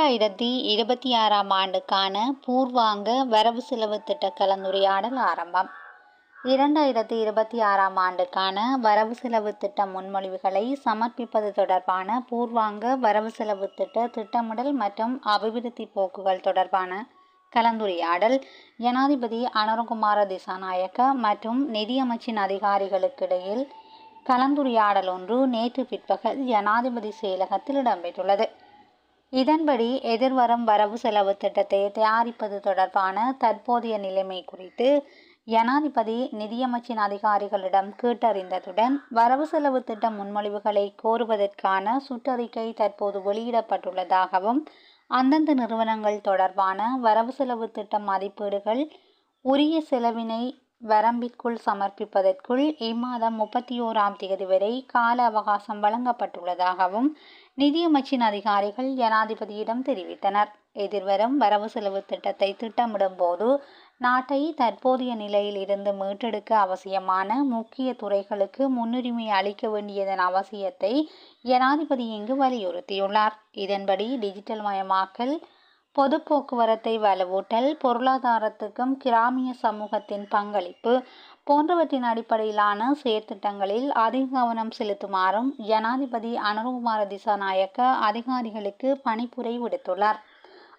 இரண்டாயிரத்தி இருபத்தி ஆறாம் ஆண்டுக்கான பூர்வாங்க வரவு செலவு திட்ட கலந்துரையாடல் ஆரம்பம். இரண்டாயிரத்தி இருபத்தி ஆறாம் ஆண்டுக்கான வரவு செலவு திட்ட முன்மொழிவுகளை சமர்ப்பிப்பது தொடர்பான பூர்வாங்க வரவு செலவு திட்ட திட்டமிடல் மற்றும் அபிவிருத்தி போக்குகள் தொடர்பான கலந்துரையாடல் ஜனாதிபதி அனுரகுமார திசாநாயக்க மற்றும் நிதியமைச்சின் அதிகாரிகளுக்கிடையில் கலந்துரையாடல் ஒன்று நேற்று பிற்பகல் ஜனாதிபதி செயலகத்தில் இடம்பெற்றுள்ளது. இதன்படி எதிர்வரும் வரவு செலவு திட்டத்தை தயாரிப்பது தொடர்பான தற்போதைய நிலைமை குறித்து ஜனாதிபதி நிதியமைச்சின் அதிகாரிகளிடம் கேட்டறிந்ததுடன் வரவு செலவு திட்ட முன்மொழிவுகளை கோருவதற்கான சுற்றறிக்கை தற்போது வெளியிடப்பட்டுள்ளதாகவும் அந்தந்த நிறுவனங்கள் தொடர்பான வரவு செலவு திட்ட மதிப்பீடுகள் உரிய செலவினை வரம்பிற்குள் சமர்ப்பிப்பதற்குள் இம்மாதம் முப்பத்தி ஓராம் தேதி வரை கால அவகாசம் வழங்கப்பட்டுள்ளதாகவும் நிதியமைச்சின் அதிகாரிகள் ஜனாதிபதியிடம் தெரிவித்தனர். எதிர்வரும் வரவு செலவு திட்டத்தை திட்டமிடும் போது நாட்டை தற்போதைய நிலையில் இருந்து மீட்டெடுக்க அவசியமான முக்கிய துறைகளுக்கு முன்னுரிமை அளிக்க வேண்டியதன் அவசியத்தை ஜனாதிபதி இங்கு வலியுறுத்தியுள்ளார். இதன்படி டிஜிட்டல் மயமாக்கல் பொது போக்குவரத்தை வலுவூட்டல் பொருளாதாரத்துக்கும் கிராமிய சமூகத்தின் பங்களிப்பு போன்றவற்றின் அடிப்படையிலான செயற்திட்டங்களில் அதிக கவனம் செலுத்துமாறும் ஜனாதிபதி அனுரகுமார திசாநாயக்க அதிகாரிகளுக்கு பணிப்புரை விடுத்துள்ளார்.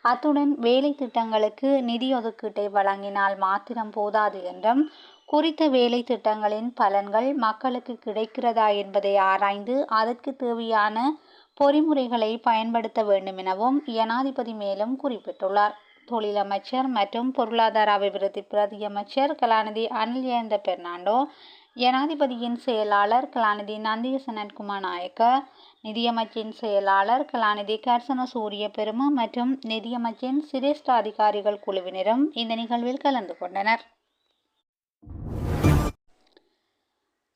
அத்துடன் வேலை திட்டங்களுக்கு நிதி ஒதுக்கீட்டை வழங்கினால் மாத்திரம் போதாது என்றும் குறித்த வேலை திட்டங்களின் பலன்கள் மக்களுக்கு கிடைக்கிறதா என்பதை ஆராய்ந்து அதற்கு தேவையான பொறிமுறைகளை பயன்படுத்த வேண்டும் எனவும் ஜனாதிபதி மேலும் குறிப்பிட்டுள்ளார். தொழிலமைச்சர் மற்றும் பொருளாதார அபிவிருத்தி பிரதி அமைச்சர் கலாநிதி அனில் ஜெயந்த பெர்னாண்டோ ஜனாதிபதியின் செயலாளர் கலாநிதி நந்திக சனத்குமார் நாயக்க நிதியமைச்சின் செயலாளர் கலாநிதி கர்சன சூரிய பெரும மற்றும் நிதியமைச்சின் சிரேஷ்ட அதிகாரிகள் குழுவினரும் இந்த நிகழ்வில் கலந்து கொண்டனர்.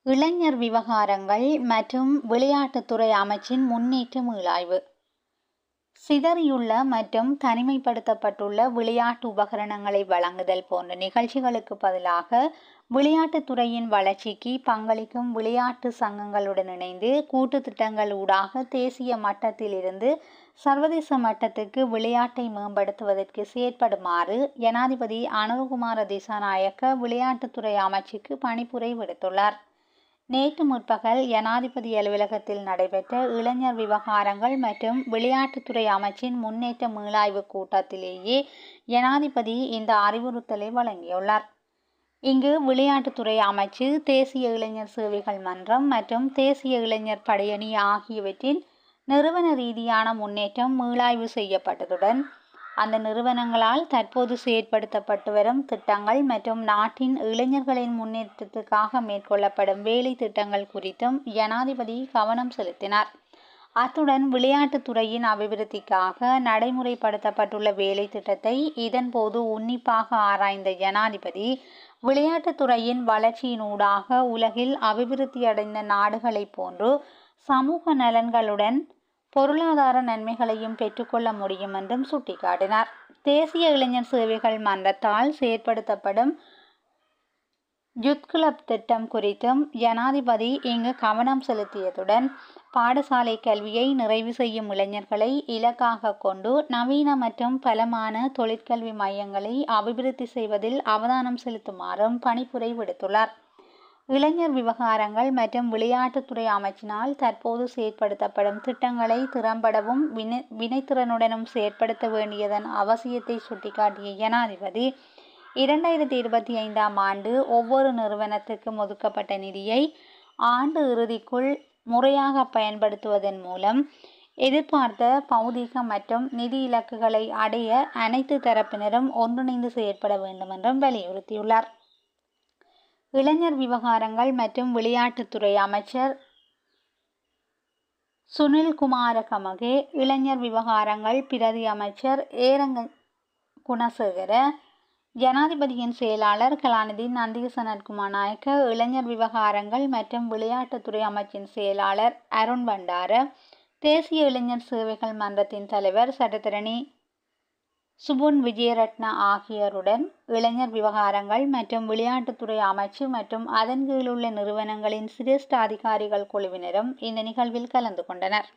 இளைஞர் விவகாரங்கள் மற்றும் விளையாட்டுத்துறை அமைச்சின் முன்னேற்ற மீளாய்வு சிதறியுள்ள மற்றும் தனிமைப்படுத்தப்பட்டுள்ள விளையாட்டு உபகரணங்களை வழங்குதல் போன்ற நிகழ்ச்சிகளுக்கு பதிலாக விளையாட்டுத்துறையின் வளர்ச்சிக்கு பங்களிக்கும் விளையாட்டு சங்கங்களுடன் இணைந்து கூட்டு திட்டங்கள் ஊடாக தேசிய மட்டத்திலிருந்து சர்வதேச மட்டத்துக்கு விளையாட்டை மேம்படுத்துவதற்கு செயற்படுமாறு ஜனாதிபதி அனுகுமார திசாநாயக்க விளையாட்டுத்துறை அமைச்சுக்கு பணிப்புரை விடுத்துள்ளார். நேற்று முற்பகல் ஜனாதிபதி அலுவலகத்தில் நடைபெற்ற இளைஞர் விவகாரங்கள் மற்றும் விளையாட்டுத்துறை அமைச்சின் முன்னேற்ற மீளாய்வு கூட்டத்திலேயே ஜனாதிபதி இந்த அறிவுறுத்தலை வழங்கியுள்ளார். இங்கு விளையாட்டுத்துறை அமைச்சு தேசிய இளைஞர் சேவைகள் மன்றம் மற்றும் தேசிய இளைஞர் படையணி ஆகியவற்றின் நிறுவன ரீதியான முன்னேற்றம் மீளாய்வு செய்யப்பட்டதுடன் அந்த நிறுவனங்களால் தற்போது செயற்படுத்தப்பட்டு வரும் திட்டங்கள் மற்றும் நாட்டின் இளைஞர்களின் முன்னேற்றத்துக்காக மேற்கொள்ளப்படும் வேலை திட்டங்கள் குறித்தும் ஜனாதிபதி கவனம் செலுத்தினார். அத்துடன் விளையாட்டுத் துறையின் அபிவிருத்திக்காக நடைமுறைப்படுத்தப்பட்டுள்ள வேலை திட்டத்தை இதன்போது உன்னிப்பாக ஆராய்ந்த ஜனாதிபதி விளையாட்டுத் துறையின் வளர்ச்சியினூடாக உலகில் அபிவிருத்தியடைந்த நாடுகளைப் போன்று சமூக நலன்களுடன் பொருளாதார நன்மைகளையும் பெற்றுக்கொள்ள முடியும் என்றும் சுட்டிக்காட்டினார். தேசிய இளைஞர் சேவைகள் மன்றத்தால் செயற்படுத்தப்படும் யுத் கிளப் திட்டம் குறித்தும் ஜனாதிபதி இங்கு கவனம் செலுத்தியதுடன் பாடசாலை கல்வியை நிறைவு செய்யும் இளைஞர்களை இலக்காக கொண்டு நவீன மற்றும் பலமான தொழிற்கல்வி மையங்களை அபிவிருத்தி செய்வதில் அவதானம் செலுத்துமாறும் பணிப்புரை விடுத்துள்ளார். இளைஞர் விவகாரங்கள் மற்றும் விளையாட்டுத்துறை அமைச்சினால் தற்போது செயற்படுத்தப்படும் திட்டங்களை திறம்படவும் வினை வினைத்திறனுடனும் செயற்படுத்த வேண்டியதன் அவசியத்தை சுட்டிக்காட்டிய ஜனாதிபதி இரண்டாயிரத்தி இருபத்தி ஐந்தாம் ஆண்டு ஒவ்வொரு நிறுவனத்துக்கும் ஒதுக்கப்பட்ட நிதியை ஆண்டு இறுதிக்குள் முறையாக பயன்படுத்துவதன் மூலம் எதிர்பார்த்த பௌதிக மற்றும் நிதி இலக்குகளை அடைய அனைத்து தரப்பினரும் ஒன்றிணைந்து செயற்பட வேண்டும் என்றும் வலியுறுத்தியுள்ளார். இளைஞர் விவகாரங்கள் மற்றும் விளையாட்டுத்துறை அமைச்சர் சுனில் குமார கமகே இளைஞர் விவகாரங்கள் பிரதி அமைச்சர் ஏரங்க குணசேகர ஜனாதிபதியின் செயலாளர் கலாநிதி நந்திக சனத்குமார் நாயக்க இளைஞர் விவகாரங்கள் மற்றும் விளையாட்டுத்துறை அமைச்சின் செயலாளர் அருண் பண்டார தேசிய இளைஞர் சேவைகள் மன்றத்தின் தலைவர் சட்டத்தரணி சுபுன் விஜயரத்ன ஆகியோருடன் இளைஞர் விவகாரங்கள் மற்றும் விளையாட்டுத்துறை அமைச்சு மற்றும் அதன் கீழுள்ள நிறுவனங்களின் சிரேஷ்ட அதிகாரிகள் குழுவினரும் இந்த நிகழ்வில் கலந்து கொண்டனர்.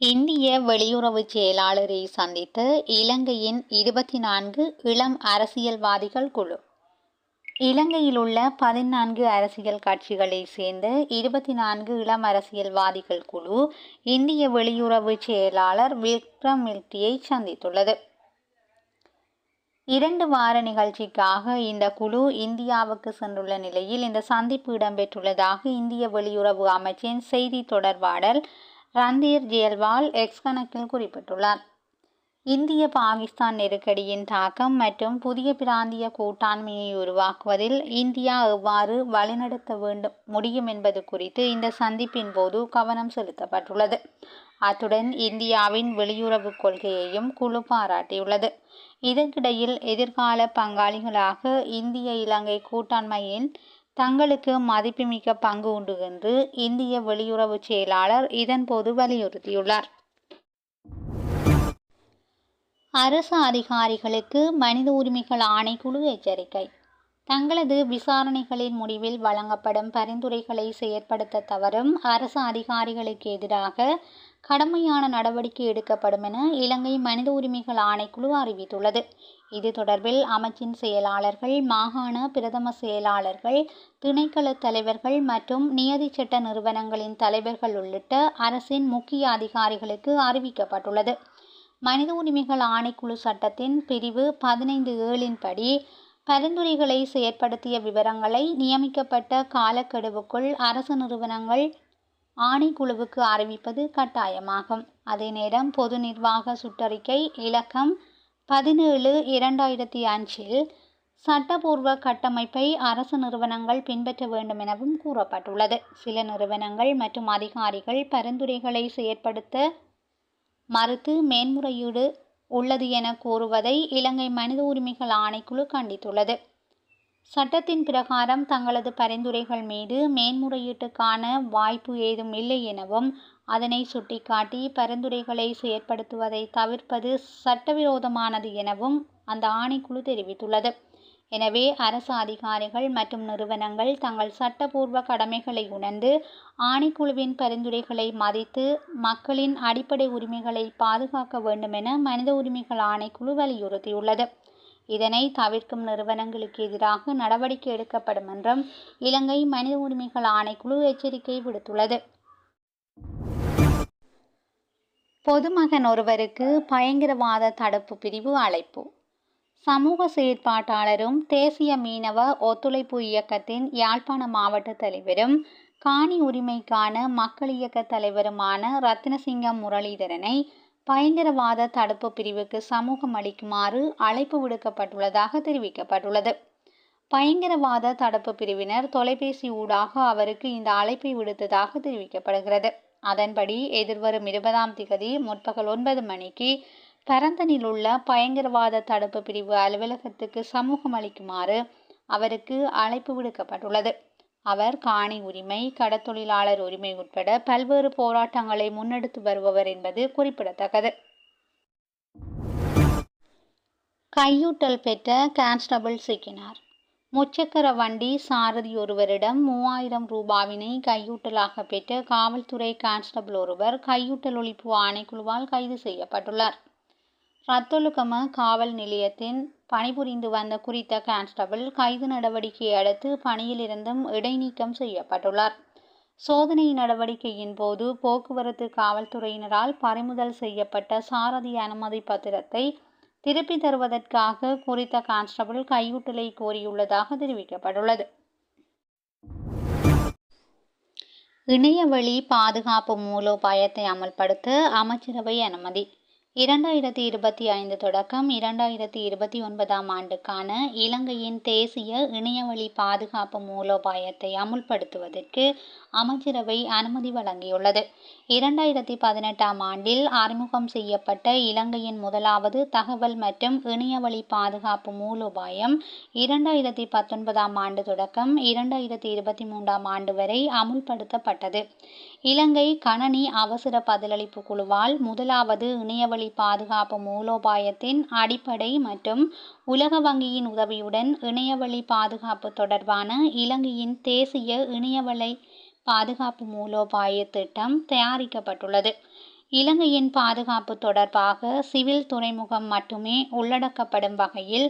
இந்திய வெளியுறவு செயலாளரை சந்தித்து இலங்கையின் இருபத்தி நான்கு இளம் அரசியல்வாதிகள் குழு இலங்கையில் உள்ள பதினான்கு அரசியல் கட்சிகளை சேர்ந்த இருபத்தி நான்கு இளம் அரசியல்வாதிகள் குழு இந்திய வெளியுறவு செயலாளர் விக்ரம் மில்டியை சந்தித்துள்ளது. இரண்டு வார நிகழ்ச்சிக்காக இந்த குழு இந்தியாவுக்கு சென்றுள்ள நிலையில் இந்த சந்திப்பு இடம்பெற்றுள்ளதாக இந்திய வெளியுறவு அமைச்சின் செய்தி தொடர்பாளர் ரந்தீர் ஜெயல்வால் எக்ஸ் கணக்கில் குறிப்பிட்டுள்ளார். இந்திய பாகிஸ்தான் நெருக்கடியின் தாக்கம் மற்றும் புதிய பிராந்திய கூட்டாண்மையை உருவாக்குவதில் இந்தியா எவ்வாறு வழிநடத்த வேண்டும் முடியும் என்பது குறித்து இந்த சந்திப்பின் போது கவனம் செலுத்தப்பட்டுள்ளது. அத்துடன் இந்தியாவின் வெளியுறவு கொள்கையையும் குழு பாராட்டியுள்ளது. இதற்கிடையில் எதிர்கால பங்காளிகளாக இந்திய இலங்கை கூட்டாண்மையின் தங்களுக்கு மதிப்புமிக்க பங்கு உண்டு என்று இந்திய வெளியுறவு செயலாளர் இதன்போது வலியுறுத்தியுள்ளார். அரசு அதிகாரிகளுக்கு மனித உரிமைகள் ஆணைக்குழு எச்சரிக்கை. தங்களது விசாரணைகளின் முடிவில் வழங்கப்படும் பரிந்துரைகளை செயற்படுத்த தவறும் அரசு அதிகாரிகளுக்கு எதிராக கடுமையான நடவடிக்கை எடுக்கப்படும் என இலங்கை மனித உரிமைகள் ஆணைக்குழு அறிவித்துள்ளது. இது தொடர்பில் அமைச்சின் செயலாளர்கள் மாகாண பிரதம செயலாளர்கள் திணைக்கள தலைவர்கள் மற்றும் நியதி சட்ட நிறுவனங்களின் தலைவர்கள் உள்ளிட்ட அரசின் முக்கிய அதிகாரிகளுக்கு அறிவிக்கப்பட்டுள்ளது. மனித உரிமைகள் ஆணைக்குழு சட்டத்தின் பிரிவு பதினைந்து ஏழின்படி பரிந்துரைகளை செயற்படுத்திய விவரங்களை நியமிக்கப்பட்ட காலக்கெடுவுக்குள் அரசு நிறுவனங்கள் ஆணைக்குழுவுக்கு அறிவிப்பது கட்டாயமாகும். அதே நேரம் பொது நிர்வாக சுற்றறிக்கை இலக்கம் பதினேழு இரண்டாயிரத்தி அஞ்சில் சட்டபூர்வ கட்டமைப்பை அரசு நிறுவனங்கள் பின்பற்ற வேண்டும் எனவும் கூறப்பட்டுள்ளது. சில நிறுவனங்கள் மற்றும் அதிகாரிகள் பரிந்துரைகளை செயற்படுத்த மறுத்து மேன்முறையீடு உள்ளது என கூறுவதை இலங்கை மனித உரிமைகள் ஆணைக்குழு கண்டித்துள்ளது. சட்டத்தின் பிரகாரம் தங்களது பரிந்துரைகள் மீது மேன்முறையீட்டுக்கான வாய்ப்பு ஏதும் இல்லை எனவும் அதனை சுட்டிக்காட்டி பரிந்துரைகளை செயற்படுத்துவதை தவிர்ப்பது சட்டவிரோதமானது எனவும் அந்த ஆணைக்குழு தெரிவித்துள்ளது. எனவே அரசு அதிகாரிகள் மற்றும் நிறுவனங்கள் தங்கள் சட்டபூர்வ கடமைகளை உணர்ந்து ஆணைக்குழுவின் பரிந்துரைகளை மதித்து மக்களின் அடிப்படை உரிமைகளை பாதுகாக்க வேண்டும் என மனித உரிமைகள் ஆணைக்குழு வலியுறுத்தியுள்ளது. இதனை தவிர்க்கும் நிறுவனங்களுக்கு எதிராக நடவடிக்கை எடுக்கப்படும் என்றும் இலங்கை மனித உரிமைகள் ஆணைக்குழு எச்சரிக்கை விடுத்துள்ளது. பொதுமகன் ஒருவருக்கு பயங்கரவாத தடுப்பு பிரிவு அழைப்பு. சமூக செயற்பாட்டாளரும் தேசிய மீனவ ஒத்துழைப்பு இயக்கத்தின் யாழ்ப்பாண மாவட்ட தலைவரும் காணி உரிமைக்கான மக்கள் இயக்க தலைவருமான ரத்னசிங்கம் முரளிதரனை பயங்கரவாத தடுப்பு பிரிவுக்கு சமூகம் அளிக்குமாறு அழைப்பு விடுக்கப்பட்டுள்ளதாக தெரிவிக்கப்பட்டுள்ளது. பயங்கரவாத தடுப்பு பிரிவினர் தொலைபேசி ஊடாக அவருக்கு இந்த அழைப்பை விடுத்ததாக தெரிவிக்கப்படுகிறது. அதன்படி எதிர்வரும் இருபதாம் திகதி முற்பகல் ஒன்பது மணிக்கு பரந்தனில் உள்ள பயங்கரவாத தடுப்பு பிரிவு அலுவலகத்துக்கு சமூகம் அளிக்குமாறு அவருக்கு அழைப்பு விடுக்கப்பட்டுள்ளது. அவர் காணி உரிமை கடத்தொழிலாளர் உரிமை உட்பட பல்வேறு போராட்டங்களை முன்னெடுத்து வருபவர் என்பது குறிப்பிடத்தக்கது. கையூட்டல் பெற்ற கான்ஸ்டபிள் சிக்கினார். முச்சக்கர வண்டி சாரதி ஒருவரிடம் மூவாயிரம் ரூபாவினை கையூட்டலாக பெற்ற காவல்துறை கான்ஸ்டபிள் ஒருவர் கையூட்டல் ஒழிப்பு ஆணைக்குழுவால் கைது செய்யப்பட்டுள்ளார். ரத்தொழுக்கம காவல் நிலையத்தின் பணிபுரிந்து வந்த குறித்த கான்ஸ்டபிள் கைது நடவடிக்கையை அடுத்து பணியிலிருந்தும் இடைநீக்கம் செய்யப்பட்டுள்ளார். சோதனை நடவடிக்கையின் போது போக்குவரத்து காவல்துறையினரால் பறிமுதல் செய்யப்பட்ட சாரதி அனுமதி பத்திரத்தை திருப்பி தருவதற்காக குறித்த கான்ஸ்டபிள் கையூட்டலை கோரியுள்ளதாக தெரிவிக்கப்பட்டுள்ளது. இணையவழி பாதுகாப்பு மூலோபாயத்தை அமல்படுத்த அமைச்சரவை அனுமதி. இரண்டாயிரத்தி இருபத்தி ஐந்து தொடக்கம் இரண்டாயிரத்தி இருபத்தி ஒன்பதாம் ஆண்டுக்கான இலங்கையின் தேசிய இணையவழி பாதுகாப்பு மூலோபாயத்தை அமுல்படுத்துவதற்கு அமைச்சரவை அனுமதி வழங்கியுள்ளது. இரண்டாயிரத்தி பதினெட்டாம் ஆண்டில் அறிமுகம் செய்யப்பட்ட இலங்கையின் முதலாவது தகவல் மற்றும் இணையவழி பாதுகாப்பு மூலோபாயம் இரண்டாயிரத்தி பத்தொன்பதாம் ஆண்டு தொடக்கம் இரண்டாயிரத்தி இருபத்தி மூன்றாம் ஆண்டு வரை அமுல்படுத்தப்பட்டது. இலங்கை கணனி அவசர பதிலளிப்பு குழுவால் முதலாவது இணையவழி பாதுகாப்பு மூலோபாயத்தின் அடிப்படை மற்றும் உலக வங்கியின் உதவியுடன் இணையவழி பாதுகாப்பு தொடர்பான இலங்கையின் தேசிய இணையவழி பாதுகாப்பு மூலோபாய திட்டம் தயாரிக்கப்பட்டுள்ளது. இலங்கையின் பாதுகாப்பு தொடர்பாக சிவில் துறைமுகம் மட்டுமே உள்ளடக்கப்படும் வகையில்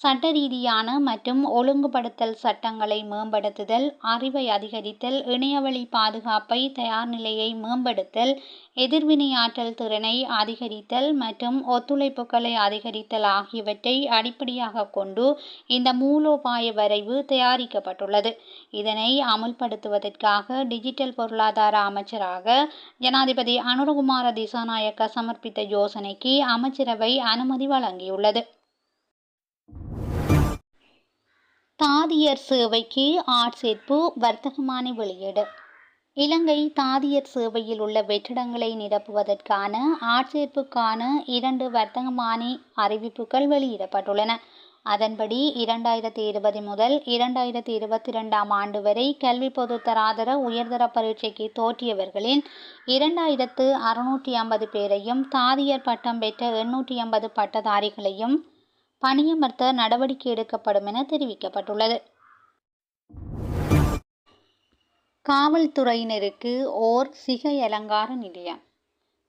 சட்ட ரீதியான மற்றும் ஒழுங்குபடுத்தல் சட்டங்களை மேம்படுத்துதல் அறிவை அதிகரித்தல் இணையவழி பாதுகாப்பை தயார் நிலையை மேம்படுத்தல் எதிர்வினையாற்றல் திறனை அதிகரித்தல் மற்றும் ஒத்துழைப்புகளை அதிகரித்தல் ஆகியவற்றை அடிப்படையாக கொண்டு இந்த மூலோபாய வரைவு தயாரிக்கப்பட்டுள்ளது. இதனை அமுல்படுத்துவதற்காக டிஜிட்டல் பொருளாதார அமைச்சராக ஜனாதிபதி அனுரகுமார திசாநாயக்க சமர்ப்பித்த யோசனைக்கு அமைச்சரவை அனுமதி வழங்கியுள்ளது. தாதியர் சேவைக்கு ஆட்சேர்ப்பு வர்த்தகமானி வெளியீடு. இலங்கை தாதியர் சேவையில் உள்ள வெற்றிடங்களை நிரப்புவதற்கான ஆட்சேர்ப்புக்கான இரண்டு வர்த்தகமானி அறிவிப்புகள் வெளியிடப்பட்டுள்ளன. அதன்படி இரண்டாயிரத்தி இருபது முதல் இரண்டாயிரத்தி இருபத்தி ரெண்டாம் ஆண்டு வரை கல்வி பொதுத்தராதர உயர்தர பரீட்சைக்கு தோற்றியவர்களின் இரண்டாயிரத்து அறுநூற்றி ஐம்பது பேரையும் தாதியர் பட்டம் பெற்ற எண்ணூற்றி ஐம்பது பட்டதாரிகளையும் பணியமர்த்த நடவடிக்கை எடுக்கப்படும் என தெரிவிக்கப்பட்டுள்ளது. காவல்துறையினருக்கு ஓர் சிகை அலங்கார நிலையம்.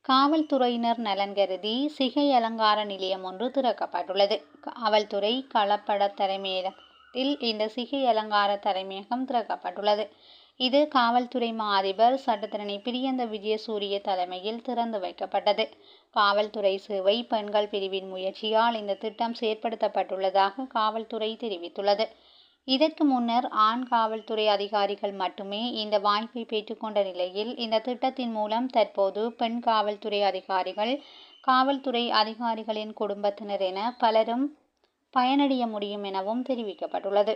காவல்துறையினர் நலன் கருதி சிகை அலங்கார நிலையம் ஒன்று திறக்கப்பட்டுள்ளது. காவல்துறை களப்பட தலைமையகத்தில் இந்த சிகை அலங்கார தலைமையகம் திறக்கப்பட்டுள்ளது. இது காவல்துறை மா அதிபர் சட்டத்திரணி பிரியந்த விஜயசூரிய தலைமையில் திறந்து வைக்கப்பட்டது. காவல்துறை சேவை பெண்கள் பிரிவின் முயற்சியால் இந்த திட்டம் செயற்படுத்தப்பட்டுள்ளதாக காவல்துறை தெரிவித்துள்ளது. இதற்கு முன்னர் ஆண் காவல்துறை அதிகாரிகள் மட்டுமே இந்த வாய்ப்பை பெற்றுக்கொண்ட நிலையில் இந்த திட்டத்தின் மூலம் தற்போது பெண் காவல்துறை அதிகாரிகள் காவல்துறை அதிகாரிகளின் குடும்பத்தினர் என பலரும் பயனடைய முடியும் எனவும் தெரிவிக்கப்பட்டுள்ளது.